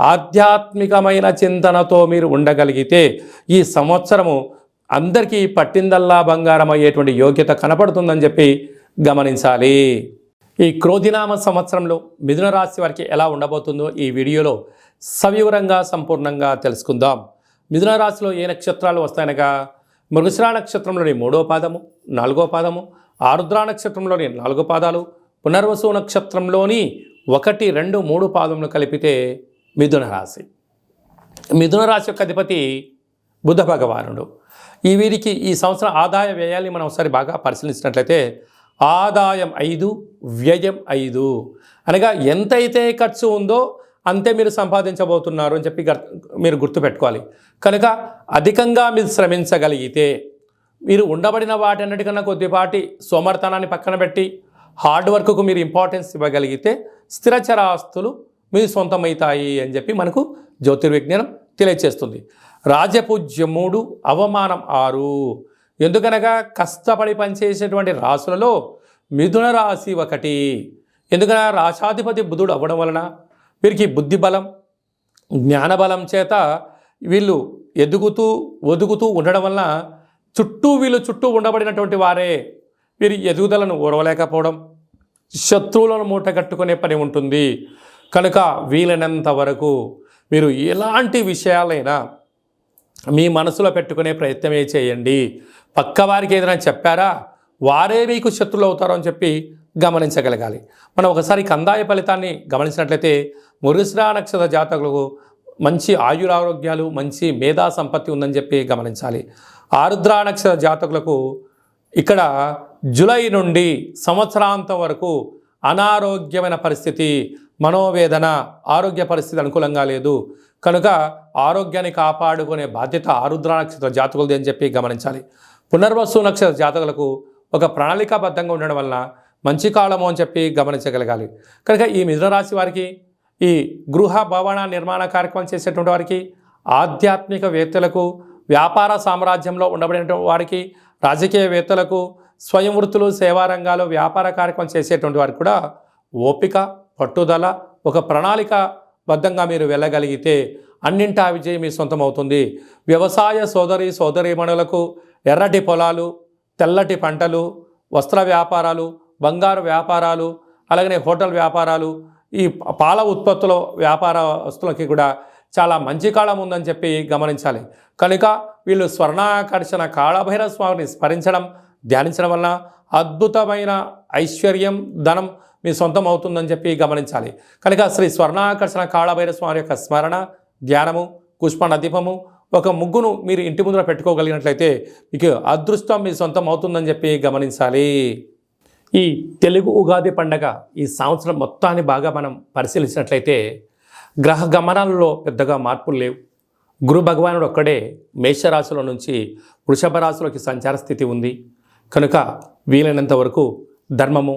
ఆధ్యాత్మికమైన చింతనతో మీరు ఉండగలిగితే ఈ సంవత్సరము అందరికీ పట్టిందల్లా బంగారం అయ్యేటువంటి యోగ్యత కనపడుతుందని చెప్పి గమనించాలి. ఈ క్రోధినామ సంవత్సరంలో మిథున రాశి వారికి ఎలా ఉండబోతుందో ఈ వీడియోలో సవివరంగా సంపూర్ణంగా తెలుసుకుందాం. మిథున రాశిలో ఏ నక్షత్రాలు వస్తాయనగా మృగశిరా నక్షత్రంలోని మూడో పాదము నాలుగో పాదము ఆరుద్ర నక్షత్రంలోని నాలుగో పాదాలు పునర్వసు నక్షత్రంలోని ఒకటి రెండు మూడు పాదములు కలిపితే మిథున రాశి. మిథున రాశి యొక్క అధిపతి బుధ భగవానుడు. ఈ వీరికి ఈ సంవత్సరం ఆదాయ వ్యయాల్ని మనం ఒకసారి బాగా పరిశీలించినట్లయితే ఆదాయం ఐదు వ్యయం ఐదు. అనగా ఎంతైతే ఖర్చు ఉందో అంతే మీరు సంపాదించబోతున్నారు అని చెప్పి మీరు గుర్తుపెట్టుకోవాలి. కనుక అధికంగా మీరు శ్రమించగలిగితే మీరు ఉండబడిన వాటన్నిటికన్నా కొద్దిపాటి సోమర్తనాన్ని పక్కన పెట్టి హార్డ్ వర్క్కు మీరు ఇంపార్టెన్స్ ఇవ్వగలిగితే స్థిరచరాస్తులు మీ సొంతమవుతాయి అని చెప్పి మనకు జ్యోతిర్విజ్ఞానం తెలియచేస్తుంది. రాజపూజ్యం మూడు అవమానం ఆరు. ఎందుకనగా కష్టపడి పనిచేసేటువంటి రాసులలో మిథున రాశి ఒకటి. ఎందుకనగా రాశాధిపతి బుధుడు అవ్వడం వలన వీరికి బుద్ధి బలం జ్ఞానబలం చేత వీళ్ళు ఎదుగుతూ ఒదుగుతూ ఉండడం వలన చుట్టూ వీళ్ళు చుట్టూ ఉండబడినటువంటి వారే. వీరి ఎదుగుదలను ఓడవలేకపోవడం శత్రువులను మూట కట్టుకునే పని ఉంటుంది. కనుక వీలైనంత వరకు మీరు ఎలాంటి విషయాలైనా మీ మనసులో పెట్టుకునే ప్రయత్నమే చేయండి. పక్కవారికి ఏదైనా చెప్పారా? వారే మీకు శత్రులు అవుతారో అని చెప్పి గమనించగలగాలి. మనం ఒకసారి కందాయ ఫలితాన్ని గమనించినట్లయితే మురుసరా నక్షత్ర జాతకులకు మంచి ఆయురారోగ్యాలు మంచి మేధా సంపత్తి ఉందని చెప్పి గమనించాలి. ఆరుద్రా నక్షత్ర జాతకులకు ఇక్కడ జూలై నుండి సంవత్సరాంతం వరకు అనారోగ్యమైన పరిస్థితి మనోవేదన ఆరోగ్య పరిస్థితి అనుకూలంగా లేదు. కనుక ఆరోగ్యాన్ని కాపాడుకునే బాధ్యత ఆరుద్ర నక్షత్ర జాతకులది అని చెప్పి గమనించాలి. పునర్వసు నక్షత్ర జాతకులకు ఒక ప్రణాళికాబద్ధంగా ఉండడం వలన మంచి కాలము అని చెప్పి గమనించగలగాలి. కనుక ఈ మిథునరాశి వారికి ఈ గృహ భవన నిర్మాణ కార్యక్రమం చేసేటువంటి వారికి ఆధ్యాత్మిక వేత్తలకు వ్యాపార సామ్రాజ్యంలో ఉండబడిన వారికి రాజకీయవేత్తలకు స్వయం వృత్తులు సేవా రంగాలు వ్యాపార కార్యక్రమం చేసేటువంటి వారికి కూడా ఓపిక పట్టుదల ఒక ప్రణాళిక బద్ధంగా మీరు వెళ్ళగలిగితే అన్నింటా విజయం మీ సొంతం అవుతుంది వ్యవసాయ సోదరి సోదరీమణులకు ఎర్రటి పొలాలు తెల్లటి పంటలు వస్త్ర వ్యాపారాలు బంగారు వ్యాపారాలు అలాగనే హోటల్ వ్యాపారాలు ఈ పాల ఉత్పత్తుల వ్యాపార వస్తువులకి కూడా చాలా మంచి కాలం ఉందని చెప్పి గమనించాలి. కనుక వీళ్ళు స్వర్ణాకర్షణ కాళభైరవ స్వామిని స్మరించడం ధ్యానించడం వలన అద్భుతమైన ఐశ్వర్యం ధనం మీ సొంతం అవుతుందని చెప్పి గమనించాలి. కనుక శ్రీ స్వర్ణాకర్షణ కాళభైర స్వామి యొక్క స్మరణ ధ్యానము పుష్పాణ దీపము ఒక ముగ్గును మీరు ఇంటి ముందర పెట్టుకోగలిగినట్లయితే మీకు అదృష్టం మీ సొంతం అవుతుందని చెప్పి గమనించాలి. ఈ తెలుగు ఉగాది పండగ ఈ సంవత్సరం మొత్తాన్ని బాగా మనం పరిశీలించినట్లయితే గ్రహ గమనాలలో పెద్దగా మార్పులు లేవు. గురు భగవానుడు ఒక్కడే మేషరాశిలో నుంచి వృషభ రాశిలోకి సంచార స్థితి ఉంది. కనుక వీలైనంత వరకు ధర్మము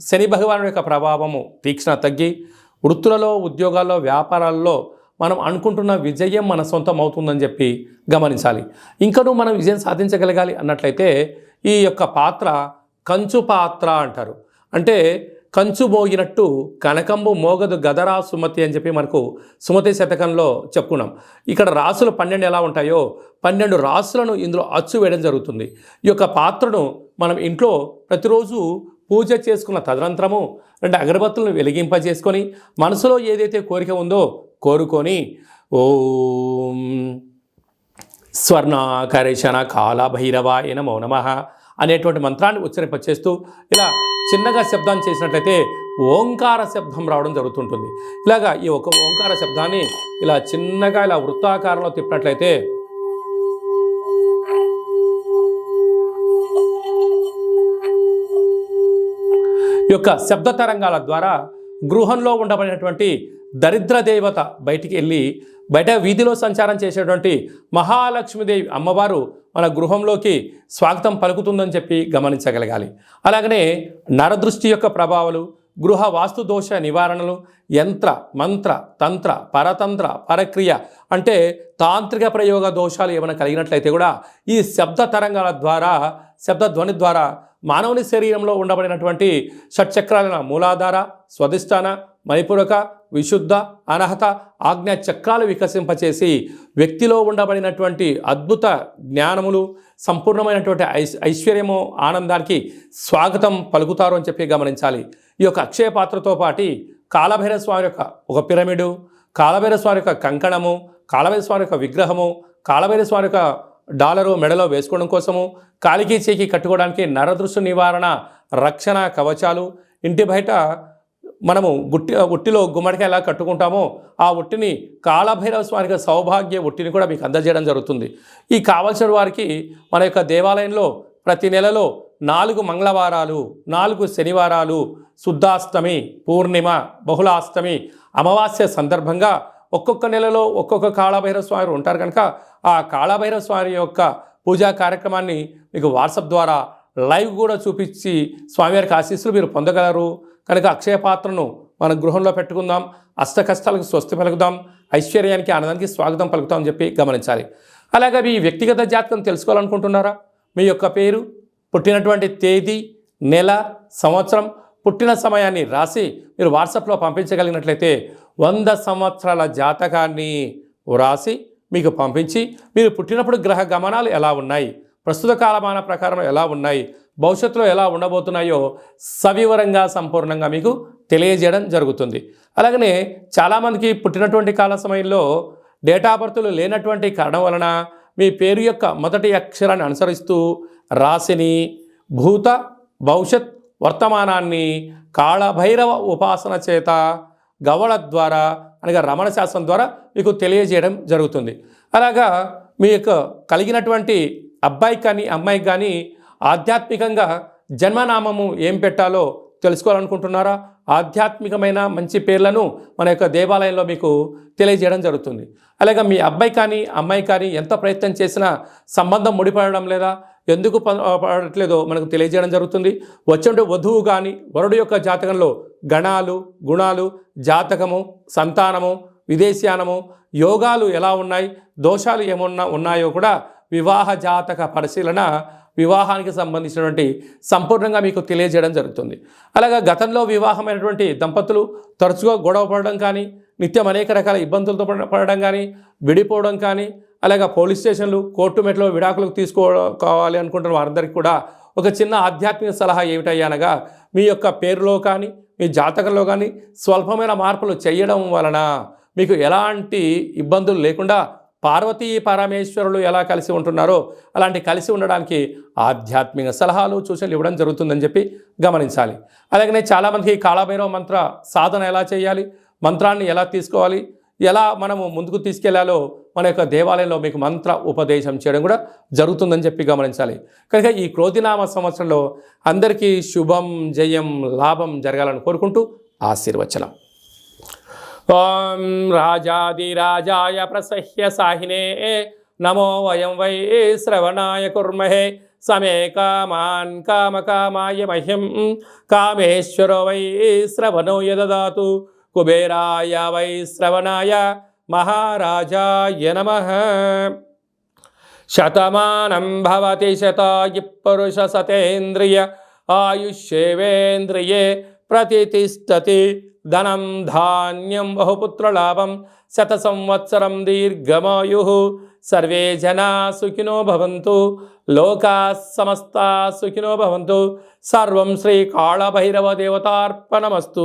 శని భగవానుడి యొక్క ప్రభావము తీక్షణ తగ్గి వృత్తులలో ఉద్యోగాల్లో వ్యాపారాల్లో మనం అనుకుంటున్న విజయం మన సొంతం అవుతుందని చెప్పి గమనించాలి. ఇంకనూ మనం విజయం సాధించగలగాలి అన్నట్లయితే ఈ యొక్క పాత్ర కంచు పాత్ర అంటారు. అంటే కంచు మోగినట్టు కనకంబు మోగదు గదరా సుమతి అని చెప్పి మనకు సుమతి శతకంలో చెప్పుకున్నాం. ఇక్కడ రాసులు పన్నెండు ఎలా ఉంటాయో పన్నెండు రాసులను ఇందులో అచ్చు వేయడం జరుగుతుంది. ఈ యొక్క పాత్రను మనం ఇంట్లో ప్రతిరోజు పూజ చేసుకున్న తదనంతరము రెండు అగరబత్తులను వెలిగింపజేసుకొని మనసులో ఏదైతే కోరిక ఉందో కోరుకొని ఓం స్వర్ణాకర్షణ కాలభైరవాయ నమో నమ అనేటువంటి మంత్రాన్ని ఉచ్చరింపచేస్తూ ఇలా చిన్నగా శబ్దం చేసినట్లయితే ఓంకార శబ్దం రావడం జరుగుతుంటుంది. ఇలాగా ఈ ఒక ఓంకార శబ్దాన్ని ఇలా చిన్నగా ఇలా వృత్తాకారంలో తిప్పినట్లయితే యొక్క శబ్ద తరంగాల ద్వారా గృహంలో ఉండబడినటువంటి దరిద్ర దేవత బయటికి వెళ్ళి బయట వీధిలో సంచారం చేసేటువంటి మహాలక్ష్మీదేవి అమ్మవారు మన గృహంలోకి స్వాగతం పలుకుతుందని చెప్పి గమనించగలగాలి. అలాగనే నరదృష్టి యొక్క ప్రభావాలు గృహ వాస్తు దోష నివారణలు యంత్ర మంత్ర తంత్ర పరతంత్ర పరక్రియ అంటే తాంత్రిక ప్రయోగ దోషాలు ఏమైనా కలిగినట్లయితే కూడా ఈ శబ్ద తరంగాల ద్వారా శబ్ద ధ్వని ద్వారా మానవుని శరీరంలో ఉండబడినటువంటి షట్చక్రాలైన మూలాధార స్వధిష్టాన మణిపూరక విశుద్ధ అనహత ఆజ్ఞ చక్రాలు వికసింపచేసి వ్యక్తిలో ఉండబడినటువంటి అద్భుత జ్ఞానములు సంపూర్ణమైనటువంటి ఐశ్ ఐశ్వర్యము ఆనందానికి స్వాగతం పలుకుతారు అని చెప్పి గమనించాలి. ఈ యొక్క అక్షయ పాత్రతో పాటి కాలభైర స్వామి యొక్క ఒక పిరమిడు కాలభైర స్వామి యొక్క కంకణము కాలభైర స్వామి యొక్క విగ్రహము కాలభైర స్వామి యొక్క డాలరు మెడలో వేసుకోవడం కోసము కాలికి చేకి కట్టుకోవడానికి నరదృష్టి నివారణ రక్షణ కవచాలు. ఇంటి బయట మనము గుట్టి ఉట్టిలో గుమ్మడికాయ ఎలా కట్టుకుంటామో ఆ ఉట్టిని కాళభైరవ స్వామికి సౌభాగ్య ఉట్టిని కూడా మీకు అందజేయడం జరుగుతుంది. ఈ కావలసిన వారికి మన యొక్క దేవాలయంలో ప్రతి నెలలో నాలుగు మంగళవారాలు నాలుగు శనివారాలు శుద్ధాష్టమి పూర్ణిమ బహుళాష్టమి అమావాస్య సందర్భంగా ఒక్కొక్క నెలలో ఒక్కొక్క కాళభైరవ స్వామి ఉంటారు కనుక ఆ కాళభైరవ స్వామి యొక్క పూజా కార్యక్రమాన్ని మీకు వాట్సాప్ ద్వారా లైవ్ కూడా చూపించి స్వామివారికి ఆశీస్సులు మీరు పొందగలరు. కనుక అక్షయ పాత్రను మన గృహంలో పెట్టుకుందాం. అష్ట కష్టాలకు స్వస్తి పలుకుదాం. ఐశ్వర్యానికి ఆనందానికి స్వాగతం పలుకుతాం అని చెప్పి గమనించాలి. అలాగే మీ వ్యక్తిగత జాతకం తెలుసుకోవాలనుకుంటున్నారా? మీ యొక్క పేరు పుట్టినటువంటి తేదీ నెల సంవత్సరం పుట్టిన సమయాన్ని రాసి మీరు వాట్సాప్లో పంపించగలిగినట్లయితే వంద సంవత్సరాల జాతకాన్ని వ్రాసి మీకు పంపించి మీరు పుట్టినప్పుడు గ్రహ గమనాలు ఎలా ఉన్నాయి ప్రస్తుత కాలమాన ప్రకారం ఎలా ఉన్నాయి భవిష్యత్తులో ఎలా ఉండబోతున్నాయో సవివరంగా సంపూర్ణంగా మీకు తెలియజేయడం జరుగుతుంది. అలాగనే చాలామందికి పుట్టినటువంటి కాల సమయంలో డేటా బర్త్లు లేనటువంటి కారణం వలన మీ పేరు యొక్క మొదటి అక్షరాన్ని అనుసరిస్తూ రాశిని భూత భవిష్యత్ వర్తమానాన్ని కాళభైరవ ఉపాసన చేత గవళ ద్వారా అనగా రమణ శాస్త్రం ద్వారా మీకు తెలియజేయడం జరుగుతుంది. అలాగా మీ యొక్క కలిగినటువంటి అబ్బాయికి కానీ అమ్మాయికి కానీ ఆధ్యాత్మికంగా జన్మనామము ఏం పెట్టాలో తెలుసుకోవాలనుకుంటున్నారా? ఆధ్యాత్మికమైన మంచి పేర్లను మన యొక్క దేవాలయంలో మీకు తెలియజేయడం జరుగుతుంది. అలాగే మీ అబ్బాయి కానీ అమ్మాయి కానీ ఎంత ప్రయత్నం చేసినా సంబంధం ముడిపడడం లేదా ఎందుకు ప- పడట్లేదో మనకు తెలియజేయడం జరుగుతుంది. వచ్చే వధువు కానీ వరుడు యొక్క జాతకంలో గణాలు గుణాలు జాతకము సంతానము విదేశీయానము యోగాలు ఎలా ఉన్నాయి దోషాలు ఏమన్నా ఉన్నాయో కూడా వివాహ జాతక పరిశీలన వివాహానికి సంబంధించినటువంటి సంపూర్ణంగా మీకు తెలియజేయడం జరుగుతుంది. అలాగా గతంలో వివాహమైనటువంటి దంపతులు తరచుగా గొడవ పడడం కానీ నిత్యం అనేక రకాల ఇబ్బందులతో పడడం కానీ విడిపోవడం కానీ అలాగే పోలీస్ స్టేషన్లు కోర్టు మెట్లో విడాకులకు తీసుకోవాలి అనుకుంటున్న వారందరికీ కూడా ఒక చిన్న ఆధ్యాత్మిక సలహా ఏమిటయ్యానగా మీ యొక్క పేరులో కానీ మీ జాతకంలో కానీ స్వల్పమైన మార్పులు చేయడం వలన మీకు ఎలాంటి ఇబ్బందులు లేకుండా పార్వతీ పరమేశ్వరులు ఎలా కలిసి ఉంటున్నారో అలాంటి కలిసి ఉండడానికి ఆధ్యాత్మిక సలహాలు సూచనలు ఇవ్వడం జరుగుతుందని చెప్పి గమనించాలి. అలాగనే చాలామందికి కాళభైరవ మంత్ర సాధన ఎలా చేయాలి మంత్రాన్ని ఎలా తీసుకోవాలి ఎలా మనము ముందుకు తీసుకెళ్ళాలో మన యొక్క దేవాలయంలో మీకు మంత్ర ఉపదేశం చేయడం కూడా జరుగుతుందని చెప్పి గమనించాలి. కనుక ఈ క్రోధినామ సంవత్సరంలో అందరికీ శుభం జయం లాభం జరగాలని కోరుకుంటూ ఆశీర్వచనం. ఓం రాజాదిరాజాయ ప్రసహ్య సాహినే నమో వయం వై శ్రవణాయ కుర్మహే సమే కామాన్ కామకామాయ మహ్యం కామేశ్వరో వై శ్రవణో యదదాతు. కుబేరాయ వై శ్రవణాయ మహారాజాయ నమ శతమానం భవతి శతాయి పురుష సతేంద్రియ ఆయుష్యేవేంద్రియే ప్రతిష్టతి ధనం ధాన్యం బహుపుత్రలాభం శత సంవత్సరం దీర్ఘమాయు సర్వే జనా సుఖినో భవంతు లోకా సమస్త సుఖినో భవంతు సర్వం శ్రీ కాళభైరవ దేవతార్పణమస్తు